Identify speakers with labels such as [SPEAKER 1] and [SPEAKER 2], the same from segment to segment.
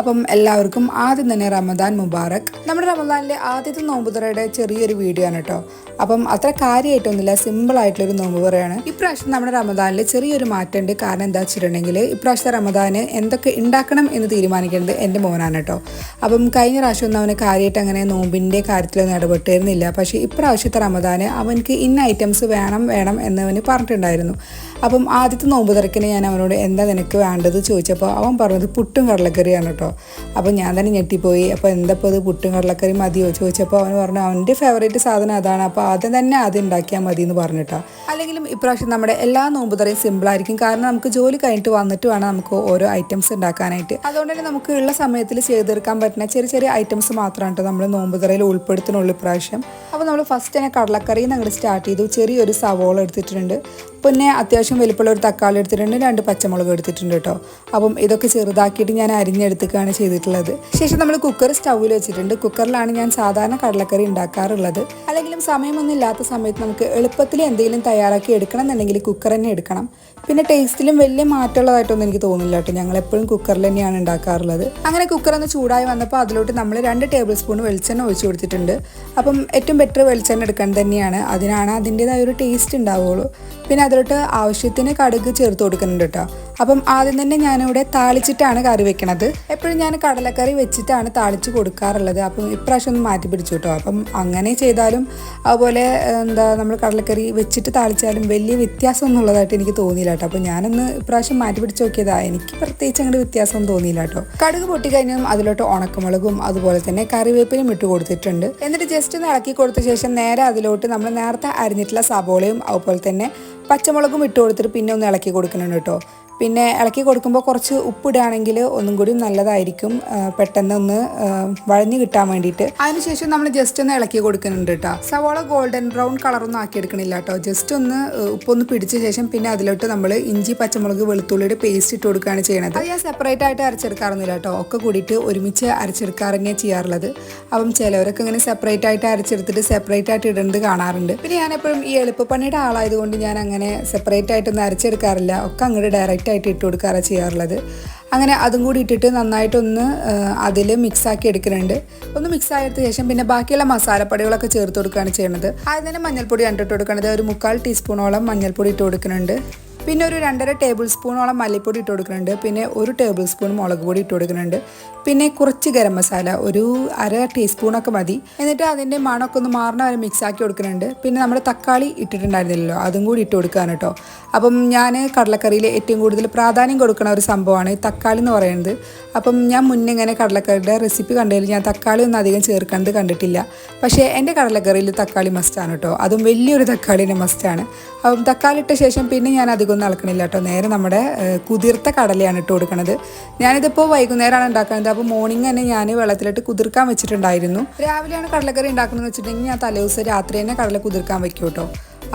[SPEAKER 1] അപ്പം എല്ലാവർക്കും ആദ്യം തന്നെ റമദാൻ മുബാറക്. നമ്മുടെ റമദാനിലെ ആദ്യത്തെ നോമ്പുതുറയുടെ ചെറിയൊരു വീഡിയോ ആണ് കേട്ടോ. അപ്പം അത്ര കാര്യമായിട്ടൊന്നുമില്ല സിമ്പിൾ ആയിട്ടുള്ളൊരു നോമ്പ് പറയാണ് ഇപ്രാവശ്യം നമ്മുടെ റമദാനിലെ ചെറിയൊരു മാറ്റമുണ്ട്. കാരണം എന്താ വെച്ചിട്ടുണ്ടെങ്കിൽ ഇപ്രാവശ്യത്തെ റമദാന് എന്തൊക്കെ ഉണ്ടാക്കണം എന്ന് തീരുമാനിക്കേണ്ടത് എന്റെ മോനാണ് കേട്ടോ. അപ്പം കഴിഞ്ഞ പ്രാവശ്യം ഒന്നും അവന് കാര്യമായിട്ട് അങ്ങനെ നോമ്പിന്റെ കാര്യത്തിലൊന്നും ഇടപെട്ടിരുന്നില്ല. പക്ഷേ ഇപ്രാവശ്യത്തെ റമദാന് അവനക്ക് ഇന്ന ഐറ്റംസ് വേണം വേണം എന്നവന് പറഞ്ഞിട്ടുണ്ടായിരുന്നു. അപ്പം ആദ്യത്തെ നോമ്പ് തിരക്കിന് ഞാൻ അവനോട് എന്താ നിനക്ക് വേണ്ടത് ചോദിച്ചപ്പോൾ അവൻ പറഞ്ഞത് പുട്ടും കടലക്കറിയാണ് കേട്ടോ. അപ്പം ഞാൻ തന്നെ ഞെട്ടിപ്പോയി. അപ്പോൾ എന്തപ്പോൾ ഇത് പുട്ടും കടലക്കറി മതിയോ? ചോദിച്ചപ്പോൾ അവൻ പറഞ്ഞു അവന്റെ ഫേവറേറ്റ് സാധനം അതാണ്. അപ്പോൾ ആദ്യം തന്നെ അത് ഉണ്ടാക്കിയാൽ മതി എന്ന് പറഞ്ഞിട്ടാ. അല്ലെങ്കിലും ഇപ്രാവശ്യം നമ്മുടെ എല്ലാ നോമ്പ് തുറയും സിമ്പിളായിരിക്കും കാരണം നമുക്ക് ജോലി കഴിഞ്ഞിട്ട് വന്നിട്ട് വേണം നമുക്ക് ഓരോ ഐറ്റംസ് ഉണ്ടാക്കാനായിട്ട്. അതുകൊണ്ട് തന്നെ നമുക്ക് ഉള്ള സമയത്തിൽ ചെയ്തെടുക്കാൻ പറ്റുന്ന ചെറിയ ചെറിയ ഐറ്റംസ് മാത്രമാണ് കേട്ടോ നമ്മൾ നോമ്പ് തുറയിൽ ഉൾപ്പെടുത്തുന്നുള്ളൂ ഇപ്രാവശ്യം. അപ്പോൾ നമ്മൾ ഫസ്റ്റ് തന്നെ കടലക്കറിയിൽ നിന്ന് അങ്ങോട്ട് സ്റ്റാർട്ട് ചെയ്തു. ചെറിയൊരു സവോള എടുത്തിട്ടുണ്ട്. പിന്നെ അത്യാവശ്യം വലിപ്പമുള്ള ഒരു തക്കാളി എടുത്തിട്ടുണ്ട്. രണ്ട് പച്ചമുളക് എടുത്തിട്ടുണ്ട് കേട്ടോ. അപ്പം ഇതൊക്കെ ചെറുതാക്കിയിട്ട് ഞാൻ അരിഞ്ഞെടുത്തുകയാണ് ചെയ്തിട്ടുള്ളത്. ശേഷം നമ്മൾ കുക്കർ സ്റ്റൗവിൽ വെച്ചിട്ടുണ്ട്. കുക്കറിലാണ് ഞാൻ സാധാരണ കടലക്കറി ഉണ്ടാക്കാറുള്ളത്. അല്ലെങ്കിലും സമയമൊന്നും ഇല്ലാത്ത സമയത്ത് നമുക്ക് എളുപ്പത്തിൽ എന്തെങ്കിലും തയ്യാറാക്കി എടുക്കണം എന്നുണ്ടെങ്കിൽ കുക്കർ തന്നെ എടുക്കണം. പിന്നെ ടേസ്റ്റിലും വലിയ മാറ്റമുള്ളതായിട്ടൊന്നും എനിക്ക് തോന്നില്ല കേട്ടോ. ഞങ്ങൾ എപ്പോഴും കുക്കറിൽ തന്നെയാണ് ഉണ്ടാക്കാറുള്ളത്. അങ്ങനെ കുക്കർ ഒന്ന് ചൂടായി വന്നപ്പോൾ അതിലോട്ട് നമ്മൾ രണ്ട് ടേബിൾ സ്പൂൺ വെളിച്ചെണ്ണ ഒഴിച്ചു കൊടുത്തിട്ടുണ്ട്. അപ്പം ഏറ്റവും ബെറ്റർ വെളിച്ചെണ്ണ എടുക്കാൻ തന്നെയാണ്. അതിനാണ് അതിന്റെതായ ഒരു ടേസ്റ്റ് ഉണ്ടാവുള്ളൂ. പിന്നെ അതിലോട്ട് ആവശ്യത്തിന് കടുക് ചേർത്ത് കൊടുക്കുന്നുണ്ട് കേട്ടോ. അപ്പം ആദ്യം തന്നെ ഞാനിവിടെ താളിച്ചിട്ടാണ് കറി വെക്കണത്. എപ്പോഴും ഞാൻ കടലക്കറി വെച്ചിട്ടാണ് താളിച്ച് കൊടുക്കാറുള്ളത്. അപ്പം ഇപ്രാവശ്യം ഒന്ന് മാറ്റി പിടിച്ചു കേട്ടോ. അപ്പം അങ്ങനെ ചെയ്താലും അതുപോലെ എന്താ നമ്മൾ കടലക്കറി വെച്ചിട്ട് താളിച്ചാലും വലിയ വ്യത്യാസം ഉള്ളതായിട്ട് എനിക്ക് തോന്നിയില്ല കേട്ടോ. അപ്പം ഞാനൊന്ന് ഇപ്രാവശ്യം മാറ്റി പിടിച്ച് നോക്കിയതാ. എനിക്ക് പ്രത്യേകിച്ച് അങ്ങോട്ട് വ്യത്യാസം തോന്നിയില്ല കേട്ടോ. കടുക് പൊട്ടിക്കഴിഞ്ഞും അതിലോട്ട് ഉണക്കമുളകും അതുപോലെ തന്നെ കറിവേപ്പിനും ഇട്ട് കൊടുത്തിട്ടുണ്ട്. എന്നിട്ട് ജസ്റ്റ് ഒന്ന് ഇളക്കി കൊടുത്ത ശേഷം നേരെ അതിലോട്ട് നമ്മൾ നേരത്തെ അരിഞ്ഞിട്ടുള്ള സബോളയും അതുപോലെ തന്നെ പച്ചമുളകും ഇട്ട് കൊടുത്തിട്ട് പിന്നെ ഒന്ന് ഇളക്കി കൊടുക്കുന്നുണ്ട് കേട്ടോ. പിന്നെ ഇളക്കി കൊടുക്കുമ്പോൾ കുറച്ച് ഉപ്പിടുകയാണെങ്കിൽ ഒന്നും കൂടി നല്ലതായിരിക്കും. പെട്ടെന്ന് ഒന്ന് വഴഞ്ഞു കിട്ടാൻ വേണ്ടിയിട്ട്. അതിനുശേഷം നമ്മൾ ജസ്റ്റ് ഒന്ന് ഇളക്കി കൊടുക്കുന്നുണ്ട് കേട്ടോ സവോള ഗോൾഡൻ ബ്രൗൺ കളറൊന്നും ആക്കി എടുക്കണില്ല കേട്ടോ ജസ്റ്റ് ഒന്ന് ഉപ്പൊന്ന് പിടിച്ച ശേഷം പിന്നെ അതിലോട്ട് നമ്മൾ ഇഞ്ചി പച്ചമുളക് വെളുത്തുള്ളിയുടെ പേസ്റ്റ് ഇട്ട് കൊടുക്കുകയാണ് ചെയ്യണത്. അത് ഞാൻ സെപ്പറേറ്റ് ആയിട്ട് അരച്ചെടുക്കാറൊന്നുമില്ല കേട്ടോ ഒക്കെ കൂടിയിട്ട് ഒരുമിച്ച് അരച്ചെടുക്കാറ് തന്നെ ചെയ്യാറുള്ളത്? അപ്പം ചിലവരൊക്കെ ഇങ്ങനെ സെപ്പറേറ്റ് ആയിട്ട് അരച്ചെടുത്തിട്ട് സെപ്പറേറ്റ് ആയിട്ട് ഇടേണ്ടത് കാണാറുണ്ട്. പിന്നെ ഞാൻ എപ്പോഴും ഈ എളുപ്പപ്പണിയുടെ ആളായതുകൊണ്ട് ഞാൻ അങ്ങനെ സെപ്പറേറ്റ് ആയിട്ടൊന്നും അരച്ചെടുക്കാറില്ല. ഒക്കെ അങ്ങോട്ട് ഡയറക്റ്റ് ആയിട്ട് ഇട്ട് കൊടുക്കാറാണ് ചെയ്യാറുള്ളത്. അങ്ങനെ അതും കൂടി ഇട്ടിട്ട് നന്നായിട്ടൊന്ന് അതിൽ മിക്സാക്കി എടുക്കുന്നുണ്ട്. ഒന്ന് മിക്സ് ആയതിനു ശേഷം പിന്നെ ബാക്കിയുള്ള മസാലപ്പൊടികളൊക്കെ ചേർത്ത് കൊടുക്കുകയാണ് ചെയ്യുന്നത്. ആദ്യം തന്നെ മഞ്ഞൾപ്പൊടി ഇട്ട് കൊടുക്കുന്നത് ഒരു മുക്കാൽ ടീസ്പൂണോളം മഞ്ഞൾപ്പൊടി ഇട്ട് കൊടുക്കുന്നുണ്ട്. പിന്നെ ഒരു രണ്ടര ടേബിൾ സ്പൂണോളം മല്ലിപ്പൊടി ഇട്ട് കൊടുക്കുന്നുണ്ട്. പിന്നെ ഒരു ടേബിൾ സ്പൂൺ മുളക് പൊടി ഇട്ട് കൊടുക്കുന്നുണ്ട്. പിന്നെ കുറച്ച് ഗരം മസാല ഒരു അര ടീസ്പൂണൊക്കെ മതി. എന്നിട്ട് അതിന്റെ മണമൊക്കെ ഒന്ന് മാറണ വരെ മിക്സ് ആക്കി കൊടുക്കുന്നുണ്ട്. പിന്നെ നമ്മൾ തക്കാളി ഇട്ടിട്ടുണ്ടായിരുന്നില്ലല്ലോ അതും കൂടി ഇട്ട് കൊടുക്കുകയാണ് കേട്ടോ. അപ്പം ഞാൻ കടലക്കറിയിൽ ഏറ്റവും കൂടുതൽ പ്രാധാന്യം കൊടുക്കുന്ന ഒരു സംഭവമാണ് തക്കാളി എന്ന് പറയുന്നത്. അപ്പം ഞാൻ മുന്നേ ഇങ്ങനെ കടലക്കറിയുടെ റെസിപ്പി കണ്ടതിൽ ഞാൻ തക്കാളി ഒന്നും അധികം ചേർക്കുന്നത് കണ്ടിട്ടില്ല. പക്ഷേ എന്റെ കടലക്കറിയിൽ തക്കാളി മസ്റ്റാണ് കേട്ടോ. അതും വലിയൊരു തക്കാളിന്റെ മസ്റ്റാണ് അപ്പം തക്കാളി ഇട്ട ശേഷം പിന്നെ ഞാൻ അധികം ഒന്നും ഇളക്കണില്ല കേട്ടോ. നേരെ നമ്മുടെ കുതിർത്ത കടലയാണ് ഇട്ട് കൊടുക്കുന്നത് ഞാനിതിപ്പോൾ വൈകുന്നേരമാണ് ഉണ്ടാക്കുന്നത്. അപ്പോൾ മോർണിംഗ് തന്നെ ഞാൻ വെള്ളത്തിലിട്ട് കുതിർക്കാൻ വെച്ചിട്ടുണ്ടായിരുന്നു. രാവിലെയാണ് കടലക്കറി ഉണ്ടാക്കുന്നത് വെച്ചിട്ടുണ്ടെങ്കിൽ ഞാൻ തലേദിവസം രാത്രി തന്നെ കടല കുതിർക്കാൻ വെക്കും കേട്ടോ.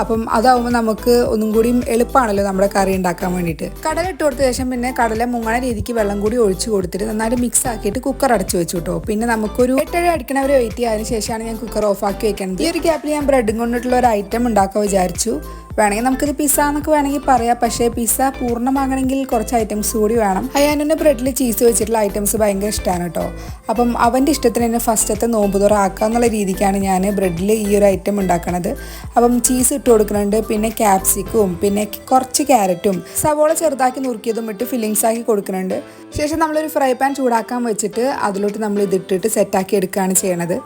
[SPEAKER 1] അപ്പം അതാവുമ്പോൾ നമുക്ക് ഒന്നും കൂടിയും എളുപ്പമാണല്ലോ നമ്മുടെ കറി ഉണ്ടാക്കാൻ വേണ്ടിയിട്ട്. കടല ഇട്ട് കൊടുത്ത ശേഷം പിന്നെ കടല മുങ്ങണ രീതിക്ക് വെള്ളം കൂടി ഒഴിച്ചു കൊടുത്തിട്ട് നന്നായിട്ട് മിക്സ് ആക്കിയിട്ട് കുക്കർ അടച്ചു വെച്ചു കേട്ടോ. പിന്നെ നമുക്കൊരു എട്ടര അടിക്കണവരെ വെയിറ്റ് ചെയ്യാതിന് ശേഷമാണ് ഞാൻ കുക്കർ ഓഫ് ആക്കി വെക്കുന്നത് ഈ ഒരു ഗ്യാപ്പിൽ ഞാൻ ബ്രെഡും കൊണ്ടിട്ടുള്ള ഒരു ഐറ്റം ഉണ്ടാക്കാൻ വിചാരിച്ചു. വേണമെങ്കിൽ നമുക്കിത് പിസ്സ എന്നൊക്കെ വേണമെങ്കിൽ പറയാം. പക്ഷേ പിസ്സ പൂർണമാകണമെങ്കിൽ കുറച്ച് ഐറ്റംസ് കൂടി വേണം. അയാനെ ബ്രെഡിൽ ചീസ് വെച്ചിട്ടുള്ള ഐറ്റംസ് ഭയങ്കര ഇഷ്ടമാണ് കേട്ടോ. അപ്പം അവന്റെ ഇഷ്ടത്തിന് തന്നെ ഫസ്റ്റത്തെ നോമ്പ് തുറ ആക്കുക എന്നുള്ള രീതിക്കാണ് ഞാൻ ബ്രെഡിൽ ഈ ഒരു ഐറ്റം ഉണ്ടാക്കണത്. അപ്പം ചീസ് ഇട്ട് കൊടുക്കുന്നുണ്ട് പിന്നെ ക്യാപ്സിക്കും പിന്നെ കുറച്ച് ക്യാരറ്റും സവോള ചെറുതാക്കി നുറുക്കിയതും ഇട്ട് ഫില്ലിങ്സ് ആക്കി കൊടുക്കുന്നുണ്ട്. ശേഷം നമ്മളൊരു ഫ്രൈ പാൻ ചൂടാക്കാൻ വെച്ചിട്ട് അതിലോട്ട് നമ്മൾ ഇതിട്ടിട്ട് സെറ്റാക്കി എടുക്കുകയാണ് ചെയ്യണത്.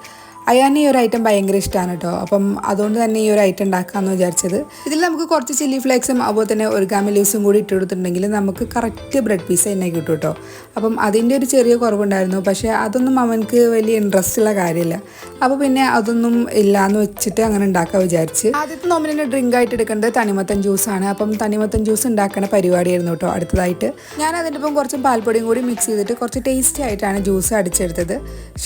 [SPEAKER 1] അയാന് ഈ ഒരു ഐറ്റം ഭയങ്കര ഇഷ്ടമാണ് കേട്ടോ അപ്പം അതുകൊണ്ട് തന്നെ ഈ ഒരു ഐറ്റം ഉണ്ടാക്കാമെന്ന് വിചാരിച്ചത്. ഇതിൽ നമുക്ക് കുറച്ച് ചില്ലി ഫ്ലേക്സും അതുപോലെ തന്നെ ഒരു ഗാമി ലീവ്സും കൂടി ഇട്ട് കൊടുത്തിട്ടുണ്ടെങ്കിൽ നമുക്ക് കറക്റ്റ് ബ്രെഡ് പീസ് തന്നെ കിട്ടും കേട്ടോ അപ്പം അതിന്റെ ഒരു ചെറിയ കുറവുണ്ടായിരുന്നു. പക്ഷേ അതൊന്നും അവനക്ക് വലിയ ഇൻട്രസ്റ്റ് ഉള്ള കാര്യമില്ല. അപ്പോൾ പിന്നെ അതൊന്നും ഇല്ലാന്ന് വെച്ചിട്ട് അങ്ങനെ ഉണ്ടാക്കാൻ വിചാരിച്ച്. ആദ്യത്തെ നോമിനെ ഡ്രിങ്ക് ആയിട്ട് എടുക്കേണ്ടത് തണിമത്തൻ ജ്യൂസാണ് അപ്പം തണിമത്തൻ ജ്യൂസ് ഉണ്ടാക്കുന്ന പരിപാടിയായിരുന്നു കേട്ടോ അടുത്തതായിട്ട്. ഞാൻ അതിന്റെ ഒപ്പം കുറച്ച് പാൽപ്പൊടിയും കൂടി മിക്സ് ചെയ്തിട്ട് കുറച്ച് ടേസ്റ്റി ആയിട്ടാണ് ജ്യൂസ് അടിച്ചെടുത്തത്.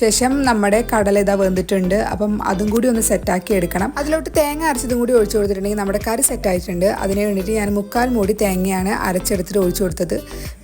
[SPEAKER 1] ശേഷം നമ്മുടെ കടല ഇതാ വെന്തിട്ടുണ്ട് അപ്പം അതും കൂടി ഒന്ന് സെറ്റാക്കി എടുക്കണം. അതിലോട്ട് തേങ്ങ അരച്ചതും കൂടി ഒഴിച്ചു കൊടുത്തിട്ടുണ്ടെങ്കിൽ നമ്മുടെ കറി സെറ്റായിട്ടുണ്ട് അതിന് വേണ്ടിയിട്ട് ഞാൻ മുക്കാൽ മൂടി തേങ്ങയാണ് അരച്ചെടുത്തിട്ട് ഒഴിച്ചു കൊടുത്തത്.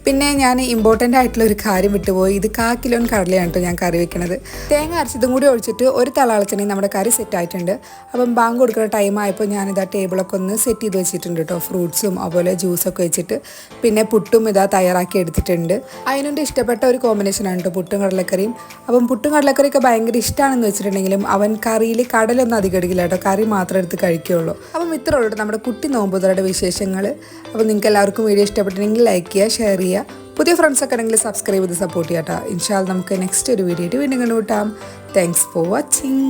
[SPEAKER 1] പിന്നെ ഞാൻ ഇമ്പോർട്ടന്റ് ആയിട്ടുള്ള ഒരു കാര്യം വിട്ടുപോയി. ഇത് കാ കിലോൻ കടലയാണ് കേട്ടോ ഞാൻ കറി വെക്കണത്. തേങ്ങ അരച്ചതും കൂടി ഒഴിച്ചിട്ട് ഒരു തളാളച്ചണെങ്കിൽ നമ്മുടെ കറി സെറ്റ് ആയിട്ടുണ്ട്. അപ്പം ബാങ്ക് കൊടുക്കുന്ന ടൈം ആയപ്പോൾ ഞാനിതാ ടേബിളൊക്കെ ഒന്ന് സെറ്റ് ചെയ്ത് വെച്ചിട്ടുണ്ട് കേട്ടോ ഫ്രൂട്ട്സും അതുപോലെ ജ്യൂസൊക്കെ വെച്ചിട്ട് പിന്നെ പുട്ടും ഇതാ തയ്യാറാക്കി എടുത്തിട്ടുണ്ട്. അതിനുണ്ട് ഇഷ്ടപ്പെട്ട ഒരു കോമ്പിനേഷനാണ് കേട്ടോ പുട്ടും കടലക്കറിയും. അപ്പം പുട്ടും കടലക്കറിയൊക്കെ ഭയങ്കര ഇഷ്ടമാണെന്ന് വെച്ചിട്ടുണ്ടെങ്കിലും അവൻ കറിയിൽ കടലൊന്നും അധികം എടുക്കില്ല കേട്ടോ കറി മാത്രം എടുത്ത് കഴിക്കുകയുള്ളൂ അപ്പം ഇത്രയുള്ളൂ നമ്മുടെ കുട്ടി നോമ്പുതറയുടെ വിശേഷങ്ങൾ അപ്പം നിങ്ങൾക്ക് എല്ലാവർക്കും വീഡിയോ ഇഷ്ടപ്പെട്ടിട്ടുണ്ടെങ്കിൽ ലൈക്ക് ചെയ്യുക ഷെയർ ചെയ്യുക. പുതിയ ഫ്രണ്ട്സ് ഒക്കെ ആണെങ്കിൽ സബ്സ്ക്രൈബ് ചെയ്ത് സപ്പോർട്ട് ചെയ്യാം കേട്ടോ ഇൻഷാൽ നമുക്ക് നെക്സ്റ്റ് ഒരു വീഡിയോ ആയിട്ട് വീണ്ടും കണ്ടുകൂട്ടാം താങ്ക്സ് ഫോർ വാച്ചിങ്